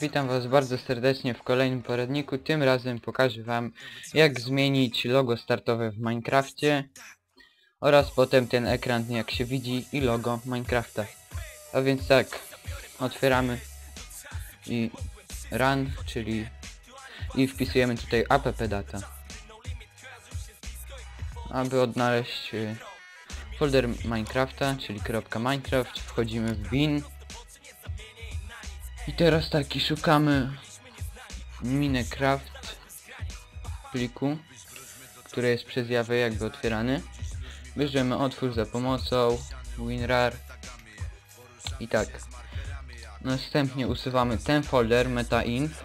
Witam Was bardzo serdecznie w kolejnym poradniku. Tym razem pokażę Wam jak zmienić logo startowe w Minecrafcie oraz potem ten ekran jak się widzi i logo Minecrafta. A więc tak, otwieramy i run, czyli i wpisujemy tutaj app data. Aby odnaleźć y, folder Minecrafta, czyli .minecraft, wchodzimy w bin i teraz taki szukamy Minecraft pliku, który jest przez Jawę jakby otwierany. Bierzemy otwórz za pomocą WinRAR i tak. Następnie usuwamy ten folder metainf.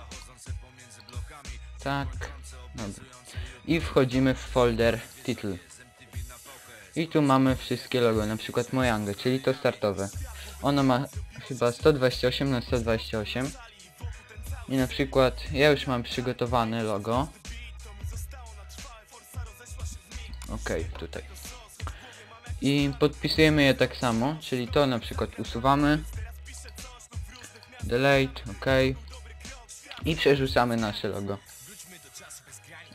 Tak. I wchodzimy w folder title. I tu mamy wszystkie logo, na przykład Mojang, czyli to startowe. Ono ma chyba 128 na 128 i na przykład ja już mam przygotowane logo. Ok tutaj. I podpisujemy je tak samo czyli to na przykład usuwamy. Delete ok i przerzucamy nasze logo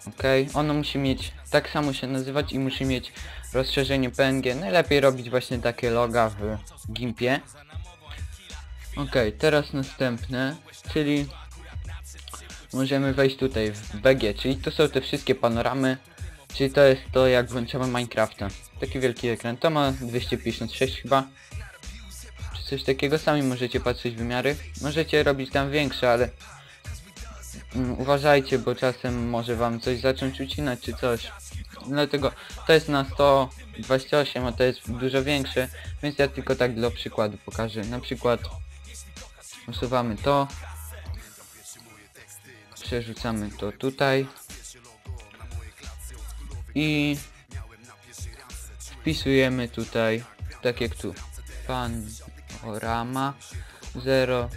ok ono musi mieć tak samo się nazywać i musi mieć rozszerzenie PNG najlepiej robić właśnie takie loga w gimpie Ok, teraz następne, czyli możemy wejść tutaj w BG, czyli to są te wszystkie panoramy, czyli to jest to jak włączamy Minecrafta. Taki wielki ekran, to ma 256 chyba, czy coś takiego, sami możecie patrzeć wymiary. Możecie robić tam większe, ale mm, uważajcie, bo czasem może wam coś zacząć ucinać czy coś. Dlatego to jest na 128, a to jest dużo większe, więc ja tylko tak dla przykładu pokażę. Na przykład usuwamy to przerzucamy to tutaj i wpisujemy tutaj tak jak tu panorama 0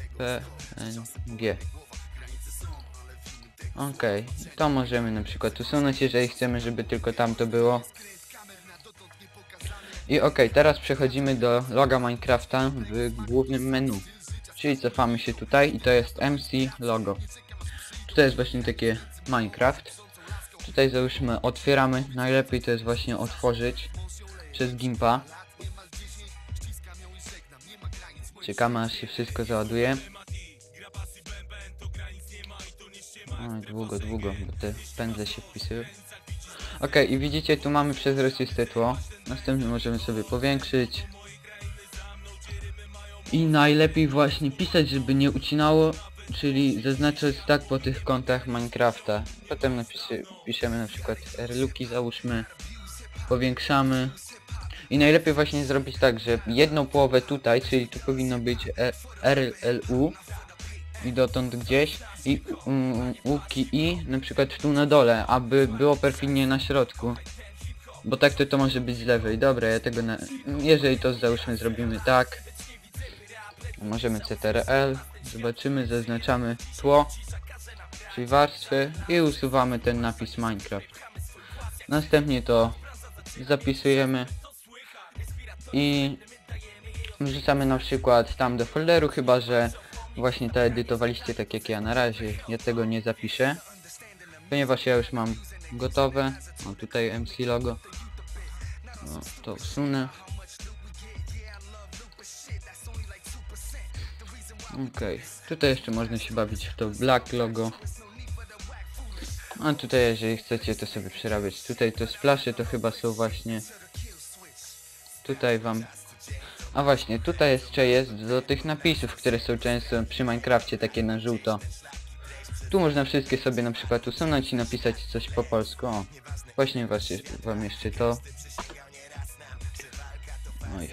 png ok to możemy na przykład usunąć jeżeli chcemy żeby tylko tam to było i ok teraz przechodzimy do loga minecrafta w głównym menu Czyli cofamy się tutaj i to jest MC logo. Tutaj jest właśnie takie Minecraft. Tutaj załóżmy otwieramy. Najlepiej to jest właśnie otworzyć przez Gimpa. Czekamy aż się wszystko załaduje. Oj, długo, długo, bo te pędzle się wpisują. Ok, i widzicie, tu mamy przezroczyste tło. Następnie możemy sobie powiększyć. I najlepiej właśnie pisać, żeby nie ucinało, czyli zaznaczać tak po tych kątach Minecrafta. Potem napisy, piszemy na przykład rluki załóżmy, powiększamy. I najlepiej właśnie zrobić tak, że jedną połowę tutaj, czyli tu powinno być e, RLU i dotąd gdzieś i um, łuki i na przykład tu na dole, aby było perfidnie na środku. Bo tak to to może być z lewej. Dobra, ja tego na... Jeżeli to załóżmy zrobimy tak, Możemy CTRL, zobaczymy, zaznaczamy tło, czyli warstwy i usuwamy ten napis Minecraft. Następnie to zapisujemy i wrzucamy na przykład tam do folderu, chyba że właśnie to edytowaliście tak jak ja na razie, ja tego nie zapiszę, ponieważ ja już mam gotowe, tutaj MC logo, o, to usunę, Okej, tutaj jeszcze można się bawić w to black logo. A tutaj jeżeli chcecie to sobie przerabiać. Tutaj te splashy to chyba są właśnie... Tutaj wam... A właśnie, tutaj jeszcze jest do tych napisów, które są często przy Minecrafcie takie na żółto. Tu można wszystkie sobie na przykład usunąć i napisać coś po polsku. O, właśnie wam jeszcze to. Oj.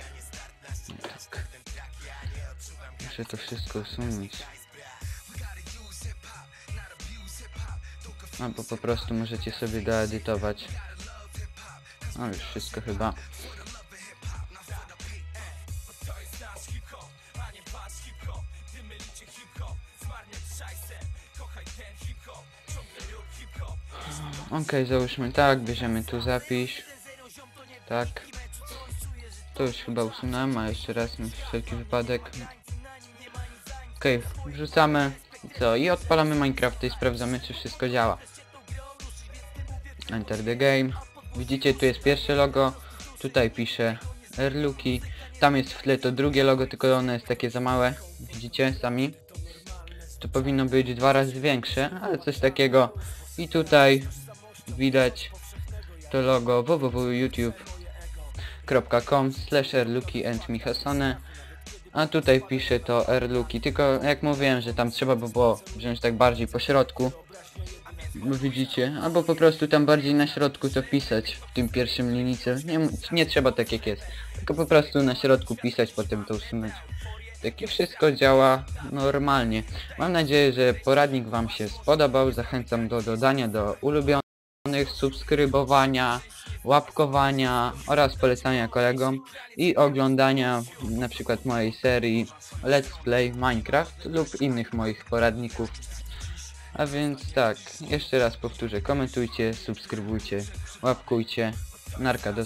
Muszę to wszystko usunąć. Albo po prostu możecie sobie doedytować. No już wszystko chyba. Ok, załóżmy tak, bierzemy tu zapisz. Tak. To już chyba usunąłem, a jeszcze raz na wszelki wypadek Okej, okay, wrzucamy I co? I odpalamy Minecrafta i sprawdzamy czy wszystko działa. Enter the game. Widzicie tu jest pierwsze logo. Tutaj pisze Erluki. Tam jest w tle to drugie logo, tylko ono jest takie za małe. Widzicie sami? To powinno być dwa razy większe, ale coś takiego. I tutaj widać to logo www.youtube.com slash erluki and michasone a tutaj pisze to erluki, tylko jak mówiłem, że tam trzeba by było wziąć tak bardziej po środku widzicie, albo po prostu tam bardziej na środku to pisać w tym pierwszym linice, nie, nie trzeba tak jak jest, tylko po prostu na środku pisać, potem to usunąć. Takie wszystko działa normalnie. Mam nadzieję, że poradnik Wam się spodobał. Zachęcam do dodania do ulubionych, subskrybowania, łapkowania oraz polecania kolegom i oglądania na przykład mojej serii Let's Play Minecraft lub innych moich poradników. A więc tak, jeszcze raz powtórzę, komentujcie, subskrybujcie, łapkujcie, narka do